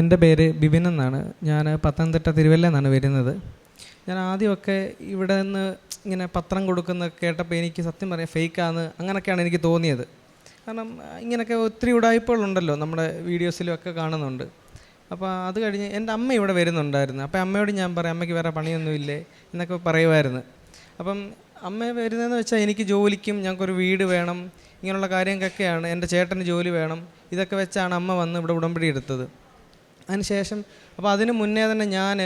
എന്റെ പേര് ബിബിൻ എന്നാണ്. ഞാൻ പത്തനംതിട്ട തിരുവല്ല എന്നാണ് വരുന്നത്. ഞാൻ ആദ്യമൊക്കെ ഇവിടെ നിന്ന് ഇങ്ങനെ പത്രം കൊടുക്കുന്ന കേട്ടപ്പോൾ എനിക്ക് സത്യം പറയാം ഫേക്കാന്ന് അങ്ങനെയൊക്കെയാണ് എനിക്ക് തോന്നിയത്. കാരണം ഇങ്ങനെയൊക്കെ ഒത്തിരി ഉടായ്പകളുണ്ടല്ലോ നമ്മുടെ വീഡിയോസിലും ഒക്കെ കാണുന്നുണ്ട്. അപ്പോൾ അത് കഴിഞ്ഞ് എന്റെ അമ്മ ഇവിടെ വരുന്നുണ്ടായിരുന്നു. അപ്പോൾ അമ്മയോട് ഞാൻ പറയാം അമ്മയ്ക്ക് വേറെ പണിയൊന്നുമില്ലേ? എന്നൊക്കെ പറയുമായിരുന്നു. അപ്പം അമ്മ വരുന്നതെന്ന് വെച്ചാൽ എനിക്ക് ജോലിക്കും ഞങ്ങൾക്കൊരു വീട് വേണം ഇങ്ങനെയുള്ള കാര്യങ്ങൾക്കൊക്കെയാണ് എന്റെ ചേട്ടന് ജോലി വേണം. ഇതൊക്കെ വെച്ചാണ് അമ്മ വന്ന് ഇവിടെ ഉടമ്പടി എടുത്തത്. അതിനുശേഷം അപ്പോൾ അതിന് മുന്നേ തന്നെ ഞാൻ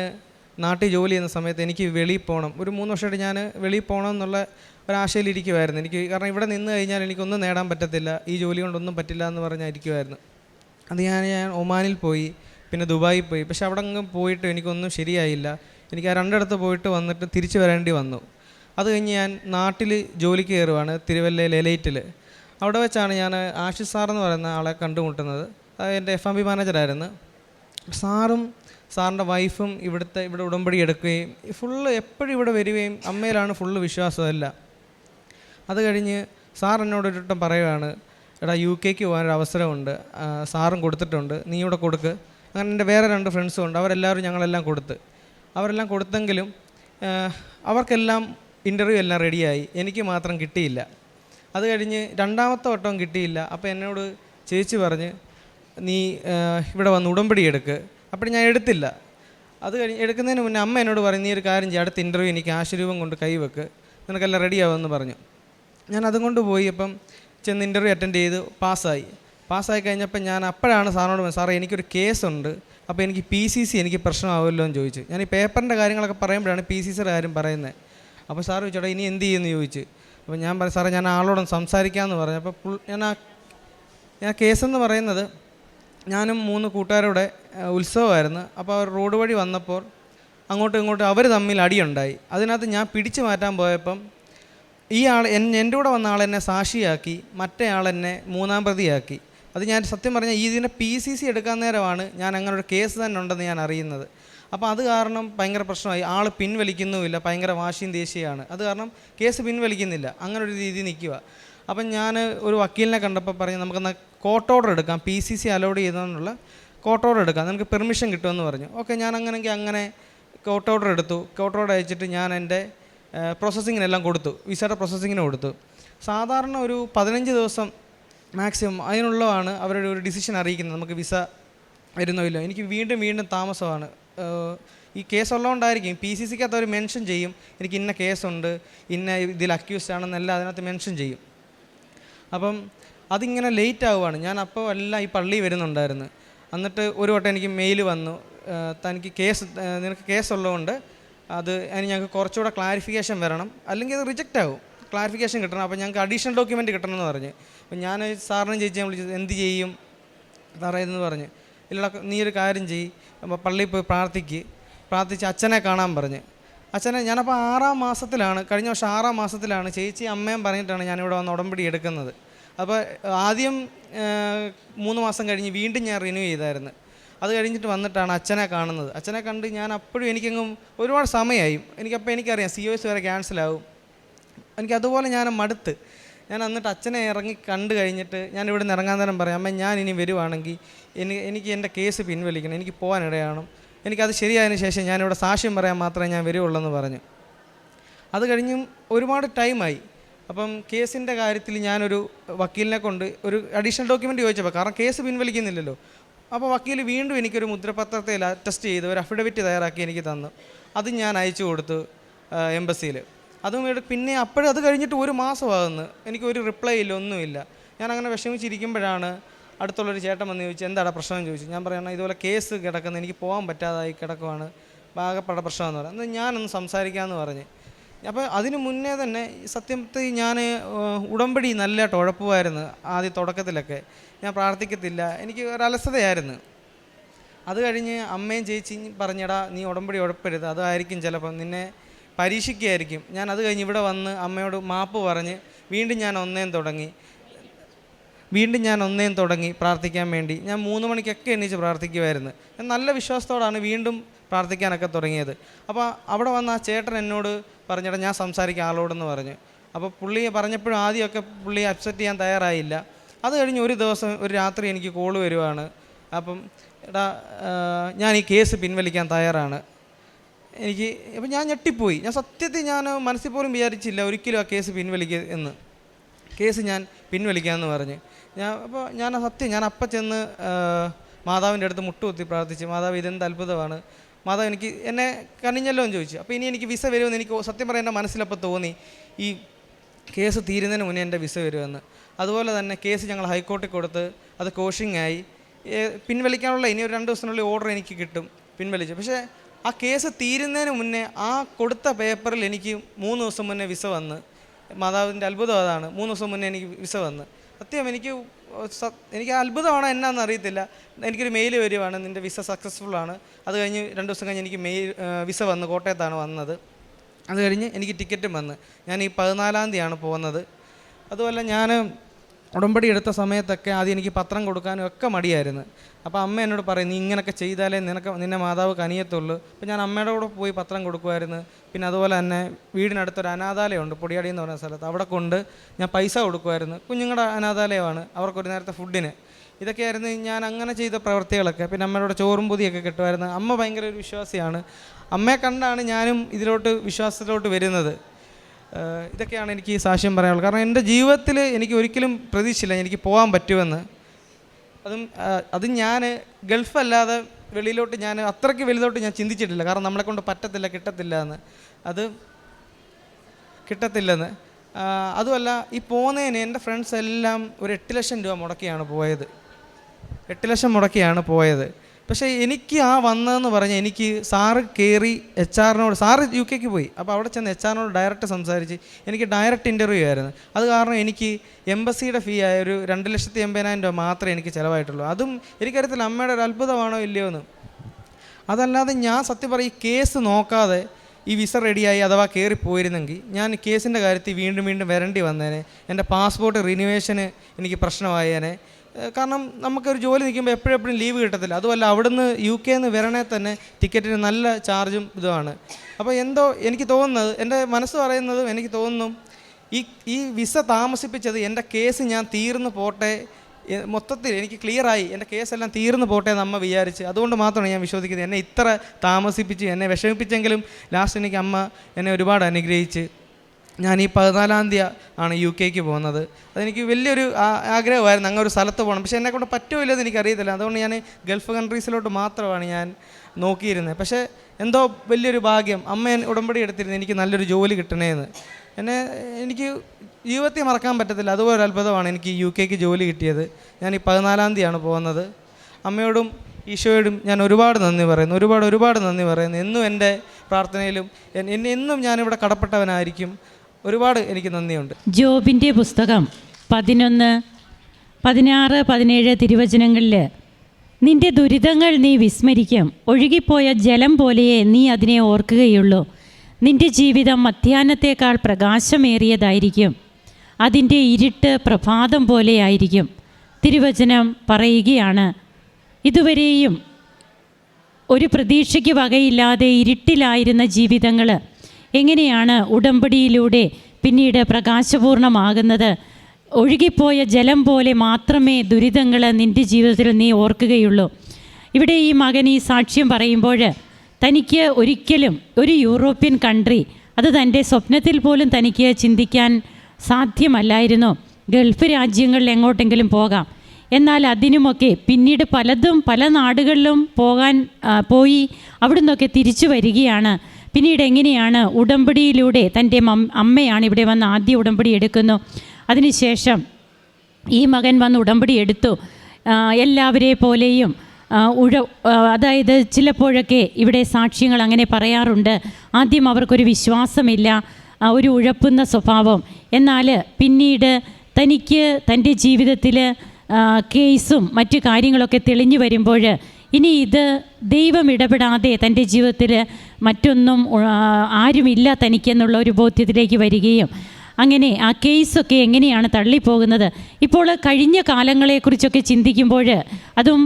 നാട്ടിൽ ജോലി ചെയ്യുന്ന സമയത്ത് എനിക്ക് വെളിയിൽ പോകണം. ഒരു മൂന്ന് വർഷമായിട്ട് ഞാൻ വെളിയിൽ പോകണം എന്നുള്ള ഒരാശയിലിരിക്കുമായിരുന്നു എനിക്ക് കാരണം ഇവിടെ നിന്ന് കഴിഞ്ഞാൽ എനിക്കൊന്നും നേടാൻ പറ്റത്തില്ല. ഈ ജോലി കൊണ്ടൊന്നും പറ്റില്ല എന്ന് പറഞ്ഞായിരിക്കുമായിരുന്നു അത് ഞാൻ ഞാൻ ഒമാനിൽ പോയി പിന്നെ ദുബായിൽ പോയി. പക്ഷെ അവിടെ അങ്ങ് പോയിട്ട് എനിക്കൊന്നും ശരിയായില്ല. എനിക്ക് ആ രണ്ടിടത്ത് പോയിട്ട് വന്നിട്ട് തിരിച്ചു വരേണ്ടി വന്നു. അത് കഴിഞ്ഞ് ഞാൻ നാട്ടിൽ ജോലിക്ക് കയറുവാണ് തിരുവല്ലയിൽ എലൈറ്റിൽ. അവിടെ വെച്ചാണ് ഞാൻ ആഷിഷ് സാർ എന്ന് പറയുന്ന ആളെ കണ്ടുമുട്ടുന്നത്. എന്റെ എഫ് എം ബി മാനേജറായിരുന്നു. സാറും സാറിന്റെ വൈഫും ഇവിടുത്തെ ഇവിടെ ഉടമ്പടി എടുക്കുകയും ഫുള്ള് എപ്പോഴും ഇവിടെ വരികയും അമ്മയിലാണ് ഫുള്ള് വിശ്വാസമല്ല. അത് കഴിഞ്ഞ് സാർ എന്നോട് ഒരു വട്ടം പറയുകയാണ് എടാ യു കെക്ക് പോകാനൊരു അവസരമുണ്ട്. സാറും കൊടുത്തിട്ടുണ്ട്. നീ ഇവിടെ കൊടുക്ക്. അങ്ങനെ എന്റെ വേറെ രണ്ട് ഫ്രണ്ട്സും ഉണ്ട്. അവരെല്ലാവരും ഞങ്ങളെല്ലാം കൊടുത്ത്. അവരെല്ലാം കൊടുത്തെങ്കിലും അവർക്കെല്ലാം ഇന്റർവ്യൂ എല്ലാം റെഡിയായി എനിക്ക് മാത്രം കിട്ടിയില്ല. അത് കഴിഞ്ഞ് രണ്ടാമത്തെ വട്ടവും കിട്ടിയില്ല. അപ്പോൾ എന്നോട് ചേച്ചി പറഞ്ഞ് നീ ഇവിടെ വന്ന് ഉടമ്പടി എടുക്ക്. അപ്പോൾ ഞാൻ എടുത്തില്ല. അത് കഴിഞ്ഞ് എടുക്കുന്നതിന് മുന്നേ അമ്മ എന്നോട് പറഞ്ഞു നീ ഒരു കാര്യം ചെയ്യും അടുത്ത ഇന്റർവ്യൂ എനിക്ക് ആശീർവം കൊണ്ട് കൈവെക്ക് നിനക്കെല്ലാം റെഡിയാവുമെന്ന് പറഞ്ഞു. ഞാൻ അതും കൊണ്ട് പോയി അപ്പം ചെന്ന് ഇന്റർവ്യൂ അറ്റൻഡ് ചെയ്ത് പാസ്സായി. പാസ്സായി കഴിഞ്ഞപ്പോൾ ഞാൻ അപ്പോഴാണ് സാറിനോട് സാറേ എനിക്കൊരു കേസുണ്ട്. അപ്പോൾ എനിക്ക് പി സി സി എനിക്ക് പ്രശ്നമാവുമല്ലോ എന്ന് ചോദിച്ചു. ഞാൻ ഈ പേപ്പറിന്റെ കാര്യങ്ങളൊക്കെ പറയുമ്പോഴാണ് പി സി സിയുടെ കാര്യം പറയുന്നത് അപ്പോൾ സാർ ചോദിച്ചോടാ ഇനി എന്ത് ചെയ്യുമെന്ന് ചോദിച്ചു? അപ്പോൾ ഞാൻ പറഞ്ഞു സാറേ ഞാൻ ആളോടൊന്ന് സംസാരിക്കാമെന്ന് പറഞ്ഞു. അപ്പോൾ പുൾ- ഞാൻ ആ ഞാൻ കേസെന്ന് പറയുന്നത് ഞാനും മൂന്ന് കൂട്ടുകാരുടെ ഉത്സവമായിരുന്നു. അപ്പോൾ അവർ റോഡ് വഴി വന്നപ്പോൾ അങ്ങോട്ടും ഇങ്ങോട്ടും അവർ തമ്മിൽ അടിയുണ്ടായി. അതിനകത്ത് ഞാൻ പിടിച്ചു മാറ്റാൻ പോയപ്പം ഈ ആൾ എൻ- എന്റെ കൂടെ വന്ന ആളെന്നെ സാക്ഷിയാക്കി മറ്റേ ആളെന്നെ മൂന്നാം പ്രതിയാക്കി. അത് ഞാൻ സത്യം പറഞ്ഞാൽ ഈ ഇതിന്റെ പി സി സി എടുക്കാൻ നേരമാണ് ഞാൻ അങ്ങനെ ഒരു കേസ് തന്നെ ഉണ്ടെന്ന് ഞാൻ അറിയുന്നത്. അപ്പോൾ അത് കാരണം ഭയങ്കര പ്രശ്നമായി. ആൾ പിൻവലിക്കുന്നുമില്ല ഭയങ്കര വാശിയും ദേശീയമാണ് അത് കാരണം കേസ് പിൻവലിക്കുന്നില്ല. അങ്ങനെ ഒരു രീതി നിൽക്കുക. അപ്പം ഞാൻ ഒരു വക്കീലിനെ കണ്ടപ്പോൾ പറഞ്ഞു നമുക്കെന്നാൽ കോർട്ട് ഓർഡർ എടുക്കാം പി സി സി അലോഡ് ചെയ്തെന്നുള്ള കോർട്ട് ഓർഡർ എടുക്കാം നമുക്ക് പെർമിഷൻ കിട്ടുമെന്ന് പറഞ്ഞു. ഓക്കെ ഞാൻ അങ്ങനെയെങ്കിൽ അങ്ങനെ കോർട്ട് ഓർഡർ എടുത്തു കോർട്ട് ഓർഡർ അയച്ചിട്ട് ഞാൻ എന്റെ പ്രോസസ്സിങ്ങിനെല്ലാം കൊടുത്തു വിസയുടെ പ്രോസസ്സിങ്ങിന് കൊടുത്തു. സാധാരണ ഒരു പതിനഞ്ച് ദിവസം മാക്സിമം അതിനുള്ളതാണ് അവരുടെ ഒരു ഡിസിഷൻ അറിയിക്കുന്നത് നമുക്ക് വിസ വരുന്നോ ഇല്ലോ എനിക്ക് വീണ്ടും വീണ്ടും താമസമാണ്. ഈ കേസ് ഉള്ളതുകൊണ്ടായിരിക്കും പി സി സിക്കകത്ത് അവർ മെൻഷൻ ചെയ്യും എനിക്ക് ഇന്ന കേസുണ്ട് ഇന്ന ഇതിൽ അക്യൂസ്ഡ് ആണെന്നെല്ലാം അതിനകത്ത് മെൻഷൻ ചെയ്യും. അപ്പം അതിങ്ങനെ ലേറ്റ് ആവുകയാണ് ഞാൻ അപ്പോൾ എല്ലാം ഈ പള്ളി വരുന്നുണ്ടായിരുന്നു. എന്നിട്ട് ഒരു വട്ടം എനിക്ക് മെയിൽ വന്നു. തനിക്ക് കേസ് നിനക്ക് കേസുള്ളതുകൊണ്ട് അത് അതിന് ഞങ്ങൾക്ക് കുറച്ചുകൂടെ ക്ലാരിഫിക്കേഷൻ വരണം. അല്ലെങ്കിൽ അത് റിജക്റ്റ് ആവും. ക്ലാരിഫിക്കേഷൻ കിട്ടണം. അപ്പോൾ ഞങ്ങൾക്ക് അഡീഷണൽ ഡോക്യുമെന്റ് കിട്ടണമെന്ന് പറഞ്ഞ്. അപ്പോൾ ഞാൻ സാറിനെ ചേച്ചി വിളിച്ചത് എന്ത് ചെയ്യും? പറയുന്നത് പറഞ്ഞ്. ഇല്ല നീ ഒരു കാര്യം ചെയ്യ്. പള്ളിയിൽ പോയി പ്രാർത്ഥിക്ക്. പ്രാർത്ഥിച്ച് അച്ഛനെ കാണാൻ പറഞ്ഞ്. അച്ഛനെ ഞാനപ്പോൾ ആറാം മാസത്തിലാണ് കഴിഞ്ഞ വർഷം ആറാം മാസത്തിലാണ് ചേച്ചി അമ്മയും പറഞ്ഞിട്ടാണ് ഞാനിവിടെ വന്ന് ഉടമ്പടി എടുക്കുന്നത്. അപ്പോൾ ആദ്യം മൂന്ന് മാസം കഴിഞ്ഞ് വീണ്ടും ഞാൻ റിന്യൂ ചെയ്തായിരുന്നു. അത് കഴിഞ്ഞിട്ട് വന്നിട്ടാണ് അച്ഛനെ കാണുന്നത്. അച്ഛനെ കണ്ട് ഞാൻ അപ്പോഴും എനിക്കെങ്ങും ഒരുപാട് സമയമായി എനിക്കപ്പോൾ എനിക്കറിയാം സി ഒ എസ് വരെ ക്യാൻസലാവും എനിക്ക് അതുപോലെ ഞാൻ മടുത്ത്. ഞാൻ എന്നിട്ട് അച്ഛനെ ഇറങ്ങി കണ്ടു കഴിഞ്ഞിട്ട് ഞാൻ ഇവിടെ നിന്ന് ഇറങ്ങാൻ നേരം പറയാം അമ്മ ഞാൻ ഇനി വരുവാണെങ്കിൽ എനിക്ക് എനിക്ക് എന്റെ കേസ് പിൻവലിക്കണം എനിക്ക് പോകാനിടയാണ്. എനിക്കത് ശരിയായതിനു ശേഷം ഞാനിവിടെ സാക്ഷ്യം പറയാൻ മാത്രമേ ഞാൻ വരികയുള്ളൂ എന്ന് പറഞ്ഞു. അത് കഴിഞ്ഞും ഒരുപാട് ടൈമായി. അപ്പം കേസിന്റെ കാര്യത്തിൽ ഞാനൊരു വക്കീലിനെ കൊണ്ട് ഒരു അഡീഷണൽ ഡോക്യുമെന്റ് ചോദിച്ചപ്പോൾ കാരണം കേസ് പിൻവലിക്കുന്നില്ലല്ലോ. അപ്പോൾ വക്കീൽ വീണ്ടും എനിക്കൊരു മുദ്രപത്രത്തിൽ അറ്റസ്റ്റ് ചെയ്ത് ഒരു അഫിഡവിറ്റ് തയ്യാറാക്കി എനിക്ക് തന്നു. അത് ഞാൻ അയച്ചു കൊടുത്തു എംബസിയിൽ അതും പിന്നെ അപ്പോഴത് കഴിഞ്ഞിട്ട് ഒരു മാസമാകുന്നു. എനിക്ക് ഒരു റിപ്ലൈ ഇല്ല ഒന്നുമില്ല. ഞാൻ അങ്ങനെ വിഷമിച്ചിരിക്കുമ്പോഴാണ് അടുത്തുള്ളൊരു ചേട്ടൻ വന്ന് ചോദിച്ചു എന്താടാ പ്രശ്നം? ചോദിച്ചു. ഞാൻ പറയണം ഇതുപോലെ കേസ് കിടക്കുന്ന എനിക്ക് പോകാൻ പറ്റാതായി കിടക്കുവാണ്. ആകെപ്പെട്ട പ്രശ്നമെന്ന് പറയാം. എന്നാൽ ഞാനൊന്ന് സംസാരിക്കാമെന്ന് പറഞ്ഞ്. അപ്പോൾ അതിന് മുന്നേ തന്നെ സത്യത്തിൽ ഞാൻ ഉടമ്പടി നല്ലതായിട്ട് ഉഴപ്പുമായിരുന്നു ആദ്യ തുടക്കത്തിലൊക്കെ. ഞാൻ പ്രാർത്ഥിക്കത്തില്ല. എനിക്ക് ഒരു അലസതയായിരുന്നു. അത് കഴിഞ്ഞ് അമ്മയും ചേച്ചി പറഞ്ഞടാ നീ ഉടമ്പടി ഉഴപ്പരുത്. അതായിരിക്കും ചിലപ്പം നിന്നെ പരീക്ഷിക്കുകയായിരിക്കും. ഞാൻ അത് കഴിഞ്ഞ് ഇവിടെ വന്ന് അമ്മയോട് മാപ്പ് പറഞ്ഞ് വീണ്ടും ഞാൻ ഒന്നേം തുടങ്ങി. വീണ്ടും ഞാൻ ഒന്നേം തുടങ്ങി പ്രാർത്ഥിക്കാൻ വേണ്ടി. ഞാൻ മൂന്ന് മണിക്കൊക്കെ എണീച്ച് പ്രാർത്ഥിക്കുമായിരുന്നു നല്ല വിശ്വാസത്തോടാണ് വീണ്ടും പ്രാർത്ഥിക്കാനൊക്കെ തുടങ്ങിയത്. അപ്പോൾ അവിടെ വന്ന ആ ചേട്ടൻ എന്നോട് പറഞ്ഞിട്ട് ഞാൻ സംസാരിക്കാം ആളോടെന്ന് പറഞ്ഞു. അപ്പോൾ പുള്ളി പറഞ്ഞപ്പോഴും ആദ്യമൊക്കെ പുള്ളി അപ്സെറ്റ് ചെയ്യാൻ തയ്യാറായില്ല. അത് കഴിഞ്ഞ് ഒരു ദിവസം ഒരു രാത്രി എനിക്ക് കോൾ വരുവാണ്. അപ്പം എടാ ഞാൻ ഈ കേസ് പിൻവലിക്കാൻ തയ്യാറാണ്. എനിക്ക് അപ്പം ഞാൻ ഞെട്ടിപ്പോയി. ഞാൻ സത്യത്തിൽ ഞാൻ മനസ്സിൽ പോലും വിചാരിച്ചില്ല ഒരിക്കലും ആ കേസ് പിൻവലിക്കുക എന്ന്. കേസ് ഞാൻ പിൻവലിക്കാമെന്ന് പറഞ്ഞ്. ഞാൻ അപ്പോൾ ഞാൻ സത്യം ഞാൻ അപ്പം ചെന്ന് മാതാവിന്റെ അടുത്ത് മുട്ടുകുത്തി പ്രാർത്ഥിച്ച് മാതാവ് ഇതെന്ത് അത്ഭുതമാണ്? മാതാവ് എനിക്ക് എന്നെ കണിഞ്ഞല്ലോ എന്ന് ചോദിച്ചു. അപ്പോൾ ഇനി എനിക്ക് വിസ വരുമെന്ന് എനിക്ക് സത്യം പറയാൻ എന്റെ മനസ്സിലപ്പോൾ തോന്നി ഈ കേസ് തീരുന്നതിന് മുന്നേ എന്റെ വിസ വരുമെന്ന്. അതുപോലെ തന്നെ കേസ് ഞങ്ങൾ ഹൈക്കോർട്ടിൽ കൊടുത്ത് അത് ഏ, പിൻവലിക്കാനുള്ള ഇനി ഒരു രണ്ട് ദിവസത്തിനുള്ളിൽ ഓർഡർ എനിക്ക് കിട്ടും പിൻവലിച്ചു. പക്ഷേ ആ കേസ് തീരുന്നതിന് മുന്നേ ആ കൊടുത്ത പേപ്പറിൽ എനിക്ക് മൂന്ന് ദിവസം മുന്നേ വിസ വന്ന് മാതാവിന്റെ അത്ഭുതം അതാണ്. മൂന്ന് ദിവസം മുന്നേ എനിക്ക് വിസ വന്ന്. സത്യം എനിക്ക് എനിക്ക് അത്ഭുതമാണ് എന്നാന്ന് അറിയത്തില്ല. എനിക്കൊരു മെയിൽ വരുവാണ് നിന്റെ വിസ സക്സസ്ഫുൾ ആണ്. അത് കഴിഞ്ഞ് രണ്ട് ദിവസം കഴിഞ്ഞ് എനിക്ക് മെയിൽ വിസ വന്ന് കോട്ടയത്താണ് വന്നത്. അത് കഴിഞ്ഞ് എനിക്ക് ടിക്കറ്റും വന്ന്. ഞാൻ ഈ പതിനാലാം തീയതിയാണ് പോകുന്നത്. അതുപോലെ ഞാൻ ഉടമ്പടി എടുത്ത സമയത്തൊക്കെ ആദ്യം എനിക്ക് പത്രം കൊടുക്കാനും ഒക്കെ മടിയായിരുന്നു. അപ്പോൾ അമ്മ എന്നോട് പറയും നീ ഇങ്ങനെയൊക്കെ ചെയ്താലേ നിനക്ക് നിന്നെ മാതാവ് കനിയത്തുള്ളൂ. അപ്പോൾ ഞാൻ അമ്മയുടെ കൂടെ പോയി പത്രം കൊടുക്കുമായിരുന്നു. പിന്നെ അതുപോലെ തന്നെ വീടിനടുത്തൊരു അനാഥാലയമുണ്ട് പൊടിയാടി എന്ന് പറയുന്ന സ്ഥലത്ത്. അവിടെ കൊണ്ട് ഞാൻ പൈസ കൊടുക്കുമായിരുന്നു. കുഞ്ഞുങ്ങളുടെ അനാഥാലയമാണ് അവർക്കൊരു നേരത്തെ ഫുഡിന്. ഇതൊക്കെയായിരുന്നു ഞാൻ അങ്ങനെ ചെയ്ത പ്രവൃത്തികളൊക്കെ. പിന്നെ അമ്മയുടെ ചോറും പൊതിയൊക്കെ കിട്ടുമായിരുന്നു. അമ്മ ഭയങ്കര ഒരു വിശ്വാസിയാണ്. അമ്മയെ കണ്ടാണ് ഞാനും ഇതിലോട്ട് വിശ്വാസത്തിലോട്ട് വരുന്നത്. ഇതൊക്കെയാണ് എനിക്ക് സാക്ഷ്യം പറയാനുള്ളത്. കാരണം എന്റെ ജീവിതത്തിൽ എനിക്ക് ഒരിക്കലും പ്രതീക്ഷയില്ല എനിക്ക് പോകാൻ പറ്റുമെന്ന്. അതും അത് ഞാൻ ഗൾഫല്ലാതെ വെളിയിലോട്ട് ഞാൻ അത്രയ്ക്ക് വലുതോട്ട് ഞാൻ ചിന്തിച്ചിട്ടില്ല. കാരണം നമ്മളെ കൊണ്ട് പറ്റത്തില്ല കിട്ടത്തില്ല എന്ന്. അത് കിട്ടത്തില്ലെന്ന്. അതുമല്ല ഈ പോകുന്നതിന് എന്റെ ഫ്രണ്ട്സ് എല്ലാം ഒരു എട്ട് ലക്ഷം രൂപ മുടക്കിയാണ് പോയത്. എട്ട് ലക്ഷം മുടക്കിയാണ് പോയത്. പക്ഷേ എനിക്ക് ആ വന്നതെന്ന് പറഞ്ഞാൽ എനിക്ക് സാറ് കയറി എച്ച് ആറിനോട് സാറ് യു കെക്ക് പോയി. അപ്പോൾ അവിടെ ചെന്ന് എച്ച് ആറിനോട് ഡയറക്റ്റ് സംസാരിച്ച് എനിക്ക് ഡയറക്റ്റ് ഇന്റർവ്യൂ ആയിരുന്നു. അത് കാരണം എനിക്ക് എംബസിയുടെ ഫീ ആയ ഒരു രണ്ട് ലക്ഷത്തി എൺപതിനായിരം രൂപ മാത്രമേ എനിക്ക് ചിലവായിട്ടുള്ളൂ. അതും എനിക്കറിയത്തില്ല അമ്മയുടെ ഒരു അത്ഭുതമാണോ ഇല്ലയോ എന്ന്. അതല്ലാതെ ഞാൻ സത്യം പറയും ഈ കേസ് നോക്കാതെ ഈ വിസ റെഡിയായി അഥവാ കയറി പോയിരുന്നെങ്കിൽ ഞാൻ കേസിന്റെ കാര്യത്തിൽ വീണ്ടും വീണ്ടും വരേണ്ടി വന്നേനെ. എന്റെ പാസ്പോർട്ട് റിന്യൂവേഷന് എനിക്ക് പ്രശ്നമായേനെ. കാരണം നമുക്കൊരു ജോലി നിൽക്കുമ്പോൾ എപ്പോഴെപ്പോഴും ലീവ് കിട്ടത്തില്ല. അതുമല്ല അവിടുന്ന് യു കെ നിന്ന് വരണേ തന്നെ ടിക്കറ്റിന് നല്ല ചാർജും ഇതുമാണ്. അപ്പോൾ എന്തോ എനിക്ക് തോന്നുന്നത് എന്റെ മനസ്സ് പറയുന്നത് എനിക്ക് തോന്നുന്നു ഈ ഈ വിസ താമസിപ്പിച്ചത് എന്റെ കേസ് ഞാൻ തീർന്നു പോട്ടെ മൊത്തത്തിൽ എനിക്ക് ക്ലിയറായി എന്റെ കേസെല്ലാം തീർന്നു പോട്ടെ എന്ന് അമ്മ വിചാരിച്ച് അതുകൊണ്ട് മാത്രമാണ് ഞാൻ വിശ്വസിക്കുന്നത്. എന്നെ ഇത്ര താമസിപ്പിച്ച് എന്നെ വിഷമിപ്പിച്ചെങ്കിലും ലാസ്റ്റ് എനിക്ക് അമ്മ എന്നെ ഒരുപാട് അനുഗ്രഹിച്ച് ഞാൻ ഈ പതിനാലാം തീയതി ആണ് യു കെക്ക് പോകുന്നത്. അതെനിക്ക് വലിയൊരു ആഗ്രഹമായിരുന്നു. അങ്ങനെ ഒരു സ്ഥലത്ത് പോകണം. പക്ഷേ എന്നെ കൊണ്ട് എന്ന് എനിക്കറിയത്തില്ല. അതുകൊണ്ട് ഞാൻ ഗൾഫ് കൺട്രീസിലോട്ട് മാത്രമാണ് ഞാൻ നോക്കിയിരുന്നത്. പക്ഷേ എന്തോ വലിയൊരു ഭാഗ്യം. അമ്മ ഉടമ്പടി എടുത്തിരുന്നു. എനിക്ക് നല്ലൊരു ജോലി കിട്ടണേന്ന്. എന്നെ എനിക്ക് ജീവിതത്തിൽ മറക്കാൻ പറ്റത്തില്ല. അതുപോലെ ഒരു അത്ഭുതമാണ് എനിക്ക് യു കെക്ക് ജോലി കിട്ടിയത്. ഞാൻ ഈ പതിനാലാം തീയതിയാണ് പോകുന്നത്. അമ്മയോടും ഈശോയോടും ഞാൻ ഒരുപാട് നന്ദി പറയുന്നു. ഒരുപാട് ഒരുപാട് നന്ദി പറയുന്നു. എന്നും എന്റെ പ്രാർത്ഥനയിലും എന്നും ഞാനിവിടെ കടപ്പെട്ടവനായിരിക്കും. ഒരുപാട് എനിക്ക് നന്ദിയുണ്ട്. ജോബിന്റെ പുസ്തകം പതിനൊന്ന് പതിനാറ് പതിനേഴ് തിരുവചനങ്ങളിൽ നിന്റെ ദുരിതങ്ങൾ നീ വിസ്മരിക്കും. ഒഴുകിപ്പോയ ജലം പോലെയേ നീ അതിനെ ഓർക്കുകയുള്ളൂ. നിന്റെ ജീവിതം മധ്യാഹ്നത്തേക്കാൾ പ്രകാശമേറിയതായിരിക്കും. അതിന്റെ ഇരുട്ട് പ്രഭാതം പോലെയായിരിക്കും തിരുവചനം പറയുകയാണ് ഇതുവരെയും ഒരു പ്രതീക്ഷയ്ക്ക് വകയില്ലാതെ ഇരുട്ടിലായിരുന്ന ജീവിതങ്ങൾ എങ്ങനെയാണ് ഉടമ്പടിയിലൂടെ പിന്നീട് പ്രകാശപൂർണമാകുന്നത്? ഒഴുകിപ്പോയ ജലം പോലെ മാത്രമേ ദുരിതങ്ങൾ നിന്റെ ജീവിതത്തിൽ നീ ഓർക്കുകയുള്ളൂ. ഇവിടെ ഈ മകൻ ഈ സാക്ഷ്യം പറയുമ്പോൾ തനിക്ക് ഒരിക്കലും ഒരു യൂറോപ്യൻ കൺട്രി അത് തന്റെ സ്വപ്നത്തിൽ പോലും തനിക്ക് ചിന്തിക്കാൻ സാധ്യമല്ലായിരുന്നു. ഗൾഫ് രാജ്യങ്ങളിൽ എങ്ങോട്ടെങ്കിലും പോകാം. എന്നാൽ അതിനുമൊക്കെ പിന്നീട് പലതും പല നാടുകളിലും പോകാൻ പോയി അവിടുന്നൊക്കെ തിരിച്ചു വരികയാണ്. പിന്നീട് എങ്ങനെയാണ് ഉടമ്പടിയിലൂടെ തന്റെ അമ്മയാണ് ഇവിടെ വന്ന് ആദ്യ ഉടമ്പടി എടുക്കുന്നു? അതിനുശേഷം ഈ മകൻ വന്ന് ഉടമ്പടി എടുത്തു. എല്ലാവരെ പോലെയും ഉഴ അതായത് ചിലപ്പോഴൊക്കെ ഇവിടെ സാക്ഷ്യങ്ങൾ അങ്ങനെ പറയാറുണ്ട്. ആദ്യം അവർക്കൊരു വിശ്വാസമില്ല ഒരു ഉഴപ്പുന്ന സ്വഭാവം. എന്നാൽ പിന്നീട് തനിക്ക് തന്റെ ജീവിതത്തിൽ കേസും മറ്റു കാര്യങ്ങളൊക്കെ തെളിഞ്ഞു വരുമ്പോൾ ഇനി ഇത് ദൈവം ഇടപെടാതെ തന്റെ ജീവിതത്തിൽ മറ്റൊന്നും ആരുമില്ല തനിക്കെന്നുള്ള ഒരു ബോധ്യത്തിലേക്ക് വരികയും അങ്ങനെ ആ കേസൊക്കെ എങ്ങനെയാണ് തള്ളിപ്പോകുന്നത്? ഇപ്പോൾ കഴിഞ്ഞ കാലങ്ങളെക്കുറിച്ചൊക്കെ ചിന്തിക്കുമ്പോൾ അതും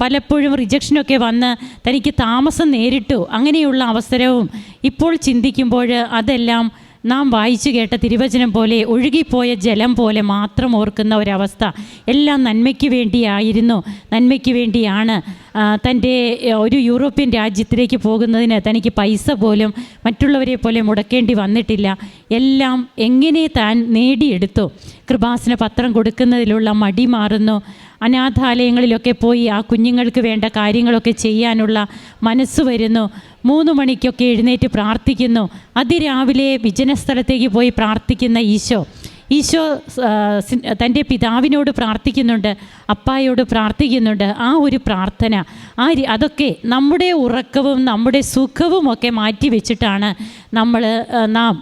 പലപ്പോഴും റിജക്ഷനൊക്കെ വന്ന് തനിക്ക് താമസം നേരിട്ടു അങ്ങനെയുള്ള അവസരവും ഇപ്പോൾ ചിന്തിക്കുമ്പോൾ അതെല്ലാം നാം വായിച്ചു കേട്ട തിരുവചനം പോലെ ഒഴുകിപ്പോയ ജലം പോലെ മാത്രം ഓർക്കുന്ന ഒരവസ്ഥ എല്ലാം നന്മയ്ക്ക് വേണ്ടിയായിരുന്നു. നന്മയ്ക്ക് വേണ്ടിയാണ് തന്റെ ഒരു യൂറോപ്യൻ രാജ്യത്തിലേക്ക് പോകുന്നതിന് തനിക്ക് പൈസ പോലും മറ്റുള്ളവരെ പോലെ മുടക്കേണ്ടി വന്നിട്ടില്ല. എല്ലാം എങ്ങനെ താൻ നേടിയെടുത്തു? കൃപാസന പത്രം കൊടുക്കുന്നതിലുള്ള മടി മാറുന്നു. അനാഥാലയങ്ങളിലൊക്കെ പോയി ആ കുഞ്ഞുങ്ങൾക്ക് വേണ്ട കാര്യങ്ങളൊക്കെ ചെയ്യാനുള്ള മനസ്സ് വരുന്നു. മൂന്ന് മണിക്കൊക്കെ എഴുന്നേറ്റ് പ്രാർത്ഥിക്കുന്നു. അതിരാവിലെ വിജനസ്ഥലത്തേക്ക് പോയി പ്രാർത്ഥിക്കുന്ന ഈശോ. ഈശോ തന്റെ പിതാവിനോട് പ്രാർത്ഥിക്കുന്നുണ്ട്. അപ്പായോട് പ്രാർത്ഥിക്കുന്നുണ്ട്. ആ ഒരു പ്രാർത്ഥന ആ അതൊക്കെ നമ്മുടെ ഉറക്കവും നമ്മുടെ സുഖവും ഒക്കെ മാറ്റി വെച്ചിട്ടാണ് നമ്മൾ നാം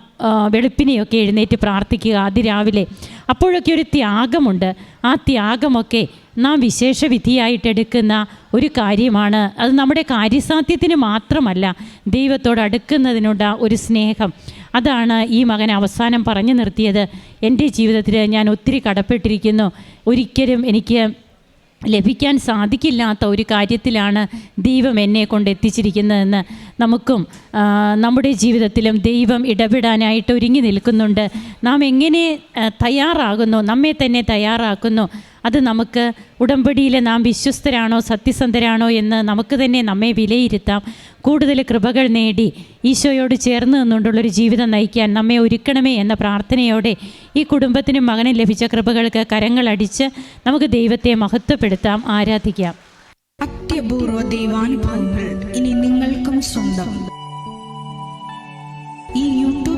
വെളുപ്പിനെയൊക്കെ എഴുന്നേറ്റ് പ്രാർത്ഥിക്കുക അതിരാവിലെ. അപ്പോഴൊക്കെ ഒരു ത്യാഗമുണ്ട്. ആ ത്യാഗമൊക്കെ നാം വിശേഷ വിധിയായിട്ടെടുക്കുന്ന ഒരു കാര്യമാണ്. അത് നമ്മുടെ കാര്യസാധ്യത്തിന് മാത്രമല്ല ദൈവത്തോട് അടുക്കുന്നതിനുള്ള ഒരു സ്നേഹം. അതാണ് ഈ മകൻ അവസാനം പറഞ്ഞു നിർത്തിയത്. എന്റെ ജീവിതത്തിൽ ഞാൻ ഒത്തിരി കടപ്പെട്ടിരിക്കുന്നു. ഒരിക്കലും എനിക്ക് ലഭിക്കാൻ സാധിക്കില്ലാത്ത ഒരു കാര്യത്തിലാണ് ദൈവം എന്നെ കൊണ്ട് എത്തിച്ചിരിക്കുന്നതെന്ന് നമുക്കും നമ്മുടെ ജീവിതത്തിലും ദൈവം ഇടപെടാനായിട്ട് ഒരുങ്ങി നിൽക്കുന്നുണ്ട്. നാം എങ്ങനെ തയ്യാറാകുന്നു? നമ്മെ തന്നെ തയ്യാറാക്കുന്നു. അത് നമുക്ക് ഉടമ്പടിയിൽ നാം വിശ്വസ്തരാണോ സത്യസന്ധരാണോ എന്ന് നമുക്ക് തന്നെ നമ്മെ വിലയിരുത്താം. കൂടുതൽ കൃപകൾ നേടി ഈശോയോട് ചേർന്ന് നിന്നുകൊണ്ടുള്ളൊരു ജീവിതം നയിക്കാൻ നമ്മെ ഒരുക്കണമേ എന്ന പ്രാർത്ഥനയോടെ ഈ കുടുംബത്തിനും മകനും ലഭിച്ച കൃപകൾക്ക് കരങ്ങളടിച്ച് നമുക്ക് ദൈവത്തെ മഹത്വപ്പെടുത്താം ആരാധിക്കാം. അത്യപൂർവ ദൈവാനുഭവങ്ങൾ ഇനി നിങ്ങൾക്കും സ്വന്തം.